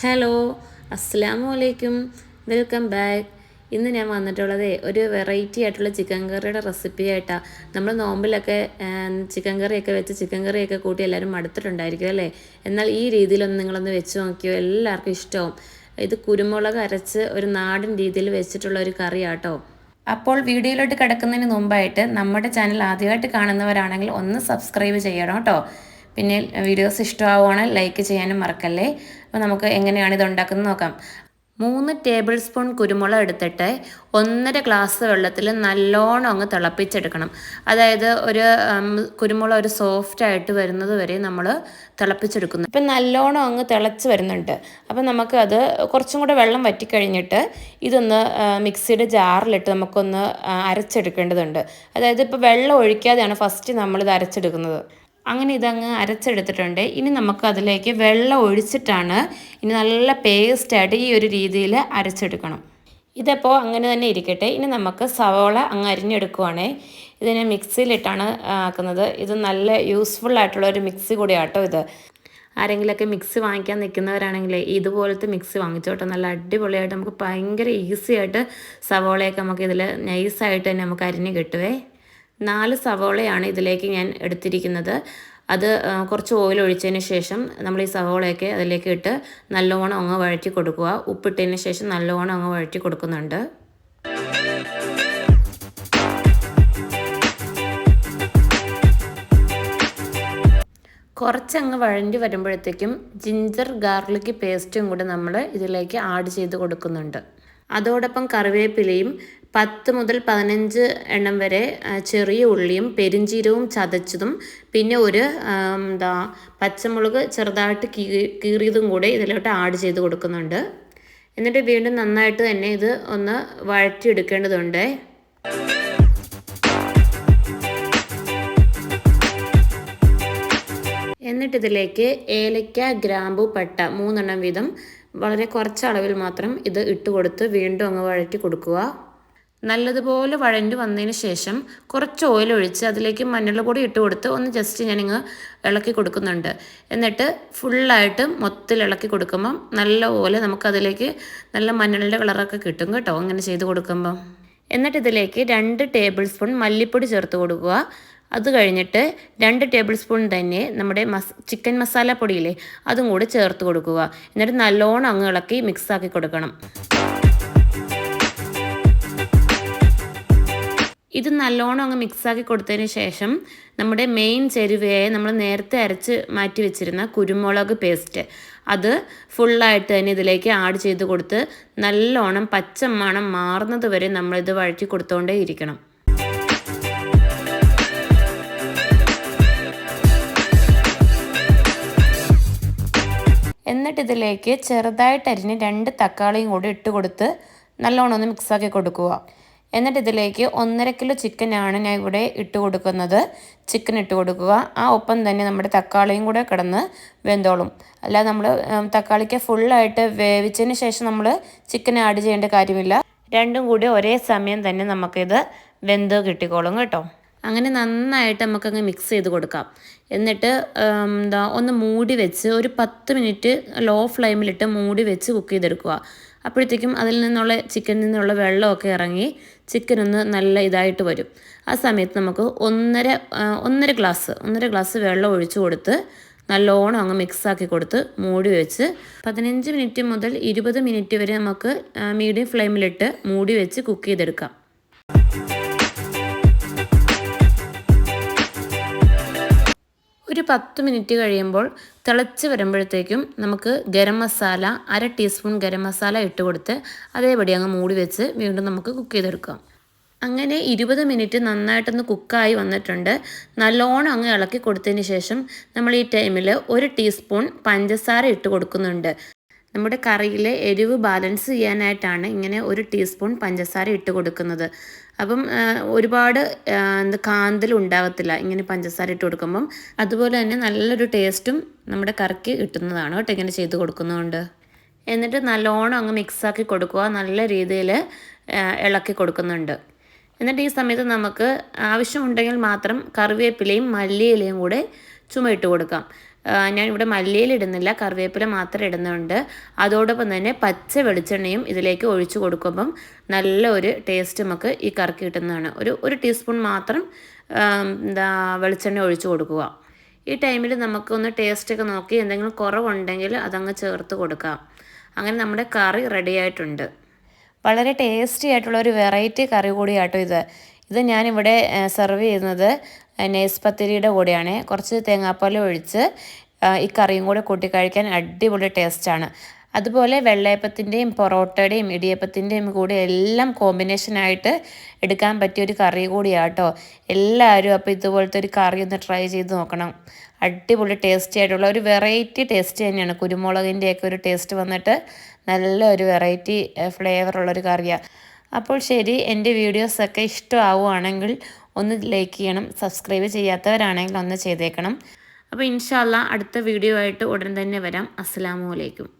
Hello അസ്സാം വലൈക്കും welcome back. ഇന്ന് ഞാൻ വന്നിട്ടുള്ളത് ഒരു വെറൈറ്റി ആയിട്ടുള്ള ചിക്കൻ കറിയുടെ റെസിപ്പി ആയിട്ടാണ് നമ്മൾ നോമ്പിലൊക്കെ ചിക്കൻ കറിയൊക്കെ വെച്ച് ചിക്കൻ കറിയൊക്കെ കൂട്ടി എല്ലാവരും മടുത്തിട്ടുണ്ടായിരിക്കും അല്ലേ? എന്നാൽ ഈ രീതിയിലൊന്ന് നിങ്ങളൊന്ന് വെച്ച് നോക്കിയോ. എല്ലാവർക്കും ഇഷ്ടവും. ഇത് കുരുമുളക് അരച്ച് ഒരു നാടൻ രീതിയിൽ വെച്ചിട്ടുള്ള ഒരു കറിയാട്ടോ. അപ്പോൾ വീഡിയോയിലോട്ട് കിടക്കുന്നതിന് മുമ്പായിട്ട് നമ്മുടെ ചാനൽ ആദ്യമായിട്ട് കാണുന്നവരാണെങ്കിൽ ഒന്ന് സബ്സ്ക്രൈബ് ചെയ്യണം കേട്ടോ. പിന്നെ വീഡിയോസ് ഇഷ്ടമാവുകയാണെങ്കിൽ ലൈക്ക് ചെയ്യാനും മറക്കല്ലേ. അപ്പോൾ നമുക്ക് എങ്ങനെയാണ് ഇത് ഉണ്ടാക്കുന്നത് നോക്കാം. മൂന്ന് ടേബിൾ സ്പൂൺ കുരുമുളക് എടുത്തിട്ട് ഒന്നര ഗ്ലാസ് വെള്ളത്തിൽ നല്ലോണം അങ്ങ് തിളപ്പിച്ചെടുക്കണം. അതായത് ഒരു കുരുമുളക് ഒരു സോഫ്റ്റ് ആയിട്ട് വരുന്നത് വരെ നമ്മൾ തിളപ്പിച്ചെടുക്കുന്നു. ഇപ്പം നല്ലോണം അങ്ങ് തിളച്ച് വരുന്നുണ്ട്. അപ്പം നമുക്ക് അത് കുറച്ചും കൂടെ വെള്ളം വറ്റിക്കഴിഞ്ഞിട്ട് ഇതൊന്ന് മിക്സിയുടെ ജാറിലിട്ട് നമുക്കൊന്ന് അരച്ചെടുക്കേണ്ടതുണ്ട്. അതായത് ഇപ്പോൾ വെള്ളം ഒഴിക്കാതെയാണ് ഫസ്റ്റ് നമ്മളിത് അരച്ചെടുക്കുന്നത്. അങ്ങനെ ഇതങ്ങ് അരച്ചെടുത്തിട്ടുണ്ട്. ഇനി നമുക്ക് അതിലേക്ക് വെള്ളം ഒഴിച്ചിട്ടാണ് ഇനി നല്ല പേസ്റ്റായിട്ട് ഈ ഒരു രീതിയിൽ അരച്ചെടുക്കണം. ഇതിപ്പോൾ അങ്ങനെ തന്നെ ഇരിക്കട്ടെ. ഇനി നമുക്ക് സവോള അങ്ങ് അരിഞ്ഞെടുക്കുവാണേ. ഇതിനെ മിക്സിയിലിട്ടാണ് ആക്കുന്നത്. ഇത് നല്ല യൂസ്ഫുൾ ആയിട്ടുള്ള ഒരു മിക്സി കൂടിയാട്ടോ ഇത്. ആരെങ്കിലുമൊക്കെ മിക്സി വാങ്ങിക്കാൻ നിൽക്കുന്നവരാണെങ്കിൽ ഇതുപോലത്തെ മിക്സി വാങ്ങിച്ചോട്ടെ. നല്ല അടിപൊളിയായിട്ട് നമുക്ക് ഭയങ്കര ഈസി ആയിട്ട് സവോളയൊക്കെ നമുക്ക് ഇതിൽ നൈസായിട്ട് തന്നെ നമുക്ക് അരിഞ്ഞ് കിട്ടുവേ. നാല് സവോളയാണ് ഇതിലേക്ക് ഞാൻ എടുത്തിരിക്കുന്നത്. അത് കുറച്ച് ഓയിൽ ഒഴിച്ചതിന് ശേഷം നമ്മൾ ഈ സവോളയൊക്കെ അതിലേക്ക് ഇട്ട് നല്ലോണം അങ്ങ് വഴറ്റി കൊടുക്കുക. ഉപ്പിട്ടതിന് ശേഷം നല്ലോണം അങ്ങ് വഴറ്റി കൊടുക്കുന്നുണ്ട്. കുറച്ചങ്ങ് വഴണ്ടി വരുമ്പോഴത്തേക്കും ജിഞ്ചർ ഗാർലിക് പേസ്റ്റും കൂടെ നമ്മൾ ഇതിലേക്ക് ആഡ് ചെയ്ത് കൊടുക്കുന്നുണ്ട്. അതോടൊപ്പം കറിവേപ്പിലയും പത്ത് മുതൽ പതിനഞ്ച് എണ്ണം വരെ ചെറിയ ഉള്ളിയും പെരിഞ്ചീരവും ചതച്ചതും പിന്നെ ഒരു എന്താ പച്ചമുളക് ചെറുതായിട്ട് കീറിയതും കൂടെ ഇതിലോട്ട് ആഡ് ചെയ്ത് കൊടുക്കുന്നുണ്ട്. എന്നിട്ട് വീണ്ടും നന്നായിട്ട് തന്നെ ഇത് ഒന്ന് വഴറ്റിയെടുക്കേണ്ടതുണ്ട്. എന്നിട്ട് ഇതിലേക്ക് ഏലക്ക ഗ്രാമ്പു പട്ട മൂന്നെണ്ണം വീതം വളരെ കുറച്ച് അളവിൽ മാത്രം ഇത് ഇട്ട് കൊടുത്ത് വീണ്ടും അങ്ങ് വഴറ്റി കൊടുക്കുക. നല്ലതുപോലെ വഴഞ്ഞു വന്നതിന് ശേഷം കുറച്ച് ഓയിൽ ഒഴിച്ച് അതിലേക്ക് മഞ്ഞൾപ്പൊടി ഇട്ട് കൊടുത്ത് ഒന്ന് ജസ്റ്റ് ഞാനിങ്ങ് ഇളക്കി കൊടുക്കുന്നുണ്ട്. എന്നിട്ട് ഫുള്ളായിട്ട് മൊത്തത്തിൽ ഇളക്കി കൊടുക്കുമ്പം നല്ലപോലെ നമുക്കതിലേക്ക് നല്ല മഞ്ഞളുടെ കളറൊക്കെ കിട്ടും കേട്ടോ. അങ്ങനെ ചെയ്ത് കൊടുക്കുമ്പം. എന്നിട്ട് ഇതിലേക്ക് രണ്ട് ടേബിൾ സ്പൂൺ മല്ലിപ്പൊടി ചേർത്ത് കൊടുക്കുക. അത് കഴിഞ്ഞിട്ട് രണ്ട് ടേബിൾ സ്പൂൺ തന്നെ നമ്മുടെ മസ് ചിക്കൻ മസാല പൊടിയില്ലേ അതും കൂടി ചേർത്ത് കൊടുക്കുക. എന്നിട്ട് നല്ലോണം അങ്ങ് ഇളക്കി മിക്സാക്കി കൊടുക്കണം. ഇത് നല്ലോണം അങ്ങ് മിക്സാക്കി കൊടുത്തതിന് ശേഷം നമ്മുടെ മെയിൻ ചേരുവയായ നമ്മൾ നേരത്തെ അരച്ച് മാറ്റി വെച്ചിരുന്ന കുരുമുളക് പേസ്റ്റ് അത് ഫുള്ളായിട്ട് തന്നെ ഇതിലേക്ക് ആഡ് ചെയ്ത് കൊടുത്ത് നല്ലോണം പച്ച മണം മാറുന്നത് വരെ നമ്മളിത് വഴറ്റി കൊടുത്തോണ്ടേ ഇരിക്കണം. എന്നിട്ട് ഇതിലേക്ക് ചെറുതായിട്ട് അരിഞ്ഞ് രണ്ട് തക്കാളിയും കൂടി ഇട്ട് കൊടുത്ത് നല്ലോണം ഒന്ന് മിക്സാക്കി കൊടുക്കുക. എന്നിട്ട് ഇതിലേക്ക് ഒന്നര കിലോ ചിക്കനാണ് ഞാൻ ഇവിടെ ഇട്ട് കൊടുക്കുന്നത് ചിക്കൻ ഇട്ട് കൊടുക്കുക ആ ഒപ്പം തന്നെ നമ്മുടെ തക്കാളിയും കൂടെ കിടന്ന് വെന്തോളും. അല്ല നമ്മൾ തക്കാളിക്ക് ഫുള്ളായിട്ട് വേവിച്ചതിന് ശേഷം നമ്മൾ ചിക്കൻ ആഡ് ചെയ്യേണ്ട കാര്യമില്ല. രണ്ടും കൂടി ഒരേ സമയം തന്നെ നമുക്കിത് വെന്ത് കിട്ടിക്കോളും കേട്ടോ. അങ്ങനെ നന്നായിട്ട് നമുക്കങ്ങ് മിക്സ് ചെയ്ത് കൊടുക്കാം. എന്നിട്ട് എന്താ ഒന്ന് മൂടി വെച്ച് ഒരു പത്ത് മിനിറ്റ് ലോ ഫ്ലെയിമിലിട്ട് മൂടി വെച്ച് കുക്ക് ചെയ്തെടുക്കുക. അപ്പോഴത്തേക്കും അതിൽ നിന്നുള്ള ചിക്കനിൽ നിന്നുള്ള വെള്ളമൊക്കെ ഇറങ്ങി ചിക്കൻ ഒന്ന് നല്ല ഇതായിട്ട് വരും. ആ സമയത്ത് നമുക്ക് ഒന്നര ഒന്നര ഗ്ലാസ് ഒന്നര ഗ്ലാസ് വെള്ളം ഒഴിച്ച് കൊടുത്ത് നല്ലോണം അങ്ങ് മിക്സാക്കി കൊടുത്ത് മൂടി വെച്ച് പതിനഞ്ച് മിനിറ്റ് മുതൽ ഇരുപത് മിനിറ്റ് വരെ നമുക്ക് മീഡിയം ഫ്ലെയിമിലിട്ട് മൂടി വെച്ച് കുക്ക് ചെയ്തെടുക്കാം. പത്ത് മിനിറ്റ് കഴിയുമ്പോൾ തിളച്ച് വരുമ്പോഴത്തേക്കും നമുക്ക് ഗരം മസാല അര ടീസ്പൂൺ ഗരം മസാല ഇട്ട് കൊടുത്ത് അതേപടി അങ്ങ് മൂടി വെച്ച് വീണ്ടും നമുക്ക് കുക്ക് ചെയ്തെടുക്കാം. അങ്ങനെ ഇരുപത് മിനിറ്റ് നന്നായിട്ടൊന്ന് കുക്കായി വന്നിട്ടുണ്ട്. നല്ലോണം അങ്ങ് ഇളക്കി കൊടുത്തതിന് ശേഷം നമ്മൾ ഈ ടൈമിൽ ഒരു ടീസ്പൂൺ പഞ്ചസാര ഇട്ട് കൊടുക്കുന്നുണ്ട്. നമ്മുടെ കറിയിലെ എരിവ് ബാലൻസ് ചെയ്യാനായിട്ടാണ് ഇങ്ങനെ ഒരു ടീസ്പൂൺ പഞ്ചസാര ഇട്ട് കൊടുക്കുന്നത്. അപ്പം ഒരുപാട് എന്താ കാന്തൽ ഉണ്ടാകത്തില്ല ഇങ്ങനെ പഞ്ചസാര ഇട്ട് കൊടുക്കുമ്പം. അതുപോലെ തന്നെ നല്ലൊരു ടേസ്റ്റും നമ്മുടെ കറിക്ക് കിട്ടുന്നതാണ് കേട്ടോ ഇങ്ങനെ ചെയ്ത് കൊടുക്കുന്നതുകൊണ്ട് എന്നിട്ട് നല്ലോണം അങ്ങ് മിക്സാക്കി കൊടുക്കുക നല്ല രീതിയിൽ ഇളക്കി കൊടുക്കുന്നുണ്ട്. എന്നിട്ട് ഈ സമയത്ത് നമുക്ക് ആവശ്യമുണ്ടെങ്കിൽ മാത്രം കറിവേപ്പിലയും മല്ലിയിലയും കൂടെ ചുമ ഇട്ട് കൊടുക്കാം. ഞാൻ ഇവിടെ മല്ലിയിൽ ഇടുന്നില്ല കറിവേപ്പില മാത്രം ഇടുന്നുണ്ട്. അതോടൊപ്പം തന്നെ പച്ച വെളിച്ചെണ്ണയും ഇതിലേക്ക് ഒഴിച്ചു കൊടുക്കുമ്പം നല്ല ഒരു ടേസ്റ്റ് നമുക്ക് ഈ കറിക്ക് കിട്ടുന്നതാണ്. ഒരു ഒരു ടീസ്പൂൺ മാത്രം എന്താ വെളിച്ചെണ്ണ ഒഴിച്ചു കൊടുക്കുക. ഈ ടൈമിൽ നമുക്കൊന്ന് ടേസ്റ്റൊക്കെ നോക്കി എന്തെങ്കിലും കുറവുണ്ടെങ്കിൽ അതങ്ങ് ചേർത്ത് കൊടുക്കാം. അങ്ങനെ നമ്മുടെ കറി റെഡി ആയിട്ടുണ്ട്. വളരെ ടേസ്റ്റി ആയിട്ടുള്ള ഒരു വെറൈറ്റി കറി കൂടിയാട്ടോ ഇത്. ഇത് ഞാനിവിടെ സെർവ് ചെയ്യുന്നത്. നെയ്സ് പത്തിരിയുടെ കൂടെയാണ് കുറച്ച് തേങ്ങാപ്പാൽ ഒഴിച്ച് ഈ കറിയും കൂടെ കൂട്ടി കഴിക്കാൻ അടിപൊളി ടേസ്റ്റാണ്. അതുപോലെ വെള്ളയപ്പത്തിന്റെയും പൊറോട്ടയുടെയും ഇടിയപ്പത്തിന്റെയും കൂടെ എല്ലാം കോമ്പിനേഷനായിട്ട് എടുക്കാൻ പറ്റിയ ഒരു കറി കൂടിയാട്ടോ. എല്ലാവരും അപ്പോൾ ഇതുപോലത്തെ ഒരു കറി ഒന്ന് ട്രൈ ചെയ്ത് നോക്കണം. അടിപൊളി ടേസ്റ്റി ആയിട്ടുള്ള ഒരു വെറൈറ്റി ടേസ്റ്റ് തന്നെയാണ്. കുരുമുളകിന്റെയൊക്കെ ഒരു ടേസ്റ്റ് വന്നിട്ട് നല്ല ഒരു വെറൈറ്റി ഫ്ലേവറുള്ളൊരു കറിയാണ് അപ്പോൾ ശരി എന്റെ വീഡിയോസൊക്കെ ഇഷ്ടമാവുകയാണെങ്കിൽ ഒന്ന് ലൈക്ക് ചെയ്യണം സബ്സ്ക്രൈബ് ചെയ്യാത്തവരാണെങ്കിൽ ഒന്ന് ചെയ്തേക്കണം. അപ്പോൾ ഇൻഷാല്ല അടുത്ത വീഡിയോ ആയിട്ട് ഉടൻ തന്നെ വരാം. അസ്സാമലൈക്കും